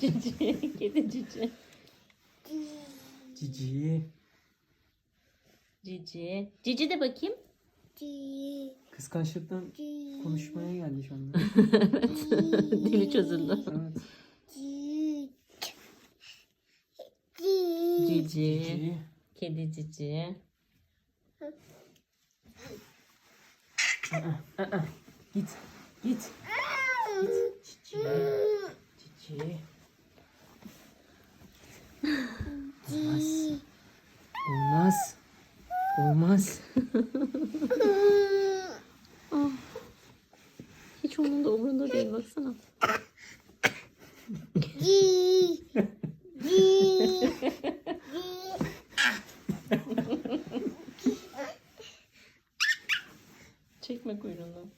Cici. Kedi cici. Cici. Cici. Cici de bakayım. Kıskançlıktan konuşmaya geldi şu anda. Dili çözüldü. Evet. Cici. Cici. Kedi cici. Git. Git. 2 Olmaz. Olmaz. Olmaz. ah. Hiç onun da umurunda değil baksana. Çekme kuyruğunu.